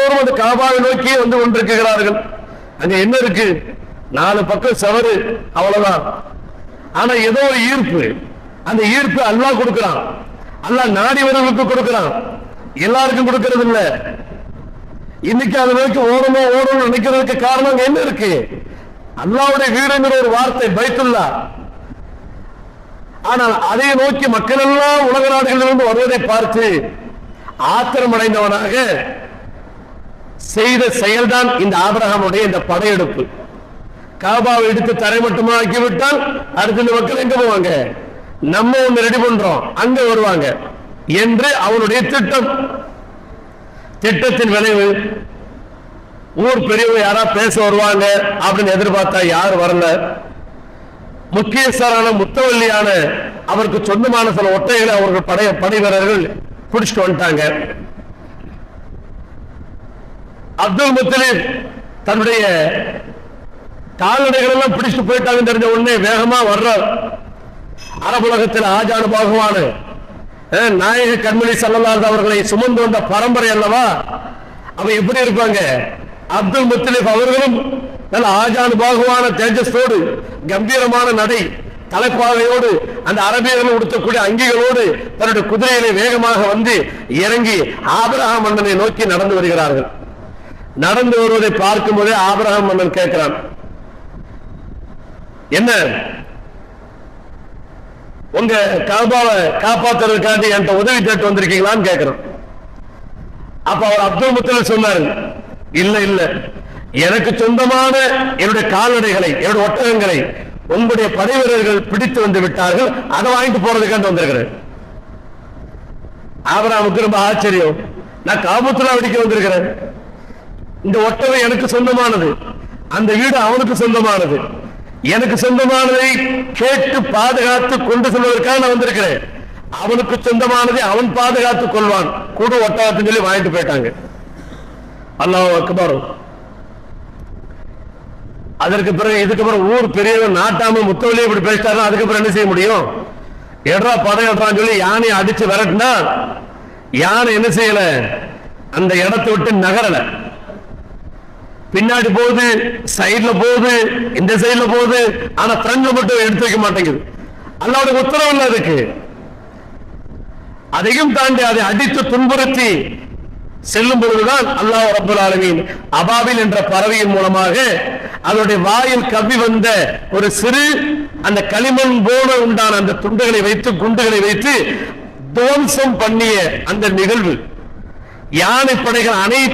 எல்லோரும் அந்த காபாவை நோக்கி வந்து கொண்டிருக்கிறார்கள். அங்க என்ன இருக்கு? நாலு பக்கம் சவறு அவ்வளவுதான். ஆனா ஏதோ ஒரு ஈர்ப்பு. அந்த ஈர்ப்பு அல்லாஹ் கொடுக்கிறான். அல்லாஹ் நாடிவர்களுக்கு கொடுக்கிறான். எல்லாருக்கும் கொடுக்கிறது இல்ல. இன்னைக்கு அதை நோக்கி ஓடணும் ஓடணும் நினைக்கிறதுக்கு காரணம் என்ன இருக்கு? அல்லாவுடைய வீடுங்கிற ஒரு வார்த்தை பைத்துள்ளா ஆனால் அதை நோக்கி மக்கள் எல்லாம் உலக நாடுகளிலிருந்து வருவதை பார்த்து ஆத்திரமடைந்தவனாக செய்த செயல்தான் இந்த ஆபரகமுடைய இந்த படையெடுப்பு. காபாவை எடுத்து தரைமட்டமா ஆக்கிவிட்டால் அடுத்த இந்த மக்கள் எங்க போவாங்க? நம்ம ஒண்ணு ரெடி பண்றோம் அங்க வருவாங்க என்று அவனுடைய திட்டம். திட்டத்தின் விளைவு ஊர் பெரியவங்க யாரா பேச வருவாங்க அப்படின்னு எதிர்பார்த்தா யார் வரல? முக்கியஸ்தரான முத்தவல்லியான அவருக்கு சொந்தமான சில ஒட்டைகளை அவர்கள் படை படை வீரர்கள் பிடிச்சிட்டு வந்துட்டாங்க. அப்துல் முத்தலீப் தன்னுடைய கால்நடைகள் எல்லாம் பிடிச்சு போயிட்டாங்க தெரிஞ்ச உடனே வேகமா வர்றார் அரபுலகத்தில் ஆஜானு பாகுவான. நாயக கண்மணி சல்லல்லாஹு அவர்களை சுமந்து வந்த பரம்பரை அல்லவா? அவன் எப்படி இருப்பாங்க? அப்துல் முத்தலிப் அவர்களும் நல்ல ஆஜானு பாகுவான தேஜஸோடு கம்பீரமான நடை தலைப்பாகையோடு அந்த அரபியர்கள் உடுத்தக்கூடிய அங்கிகளோடு தன்னுடைய குதிரையிலே வேகமாக வந்து இறங்கி ஆபரக மன்னனை நோக்கி நடந்து வருகிறார்கள். நடந்து வருவதை பார்க்கும் போதே ஆபிரகாம் மன்னன் கேட்கிறான். என்ன? உங்க காபாவை காப்பாத்துறதுக்காண்டி என்கிட்ட உதவி கேட்டு வந்திருக்கீங்களான்னு கேட்கிறோம். அப்ப அவர் அப்துல் முத்தல சொன்னாரு இல்ல இல்ல. எனக்கு சொந்தமான என்னுடைய கால்நடைகளை என்னுடைய ஒட்டகங்களை உங்களுடைய படை வீரர்கள் பிடித்து வந்து விட்டார்கள் அதை வாங்கிட்டு போறதுக்காண்டி வந்திருக்கிறேன். ஆபராமுக்கு ரொம்ப ஆச்சரியம். நான் காபூத்துல அடிக்க வந்திருக்கிறேன். இந்த ஒட்டவை எனக்கு சொந்தமானது. அந்த வீடு அவனுக்கு சொந்தமானது. எனக்கு சொந்தமானதை கேட்டு பாதுகாத்து கொண்டு செல்வதற்காக நான் வந்திருக்கிறேன். அவனுக்கு சொந்தமானதை அவன் பாதுகாத்து கொள்வான். கூட ஒட்டகத்துன்னு சொல்லி வாங்கிட்டு போயிட்டாங்க. அல்லாஹ் அக்பர். அதற்கு பிறகு இதுக்கு ஊர் பெரியவன் நாட்டாம முத்தவழியை இப்படி பேசிட்டாருன்னா அதுக்கப்புறம் என்ன செய்ய முடியும்? எடா படம் சொல்லி யானையை அடிச்சு விரட்டினா யானை என்ன செய்யல? அந்த இடத்தை விட்டு நகரல. பின்னாடி போகுது சைடுல போகுது இந்த சைடுல போகுது ஆனா ஃப்ரண்ட்ல மட்டும் எடுத்து வைக்க மாட்டேங்குது. அல்லாவுடைய உத்தரவு இல்லை அதுக்கு? அதையும் தாண்டி அதை அடித்து துன்புறுத்தி செல்லும் பொழுதுதான் அல்லாஹ் அப்துல் ஆலமீன் அபாபில் என்ற பறவையின் மூலமாக அதனுடைய வாயில் கவ்வி வந்த ஒரு சிறு அந்த களிமண் போல உண்டான அந்த துண்டுகளை வைத்து குண்டுகளை வைத்து துவம்சம் பண்ணிய அந்த நிகழ்வு. யானை படைகள் அனைத்து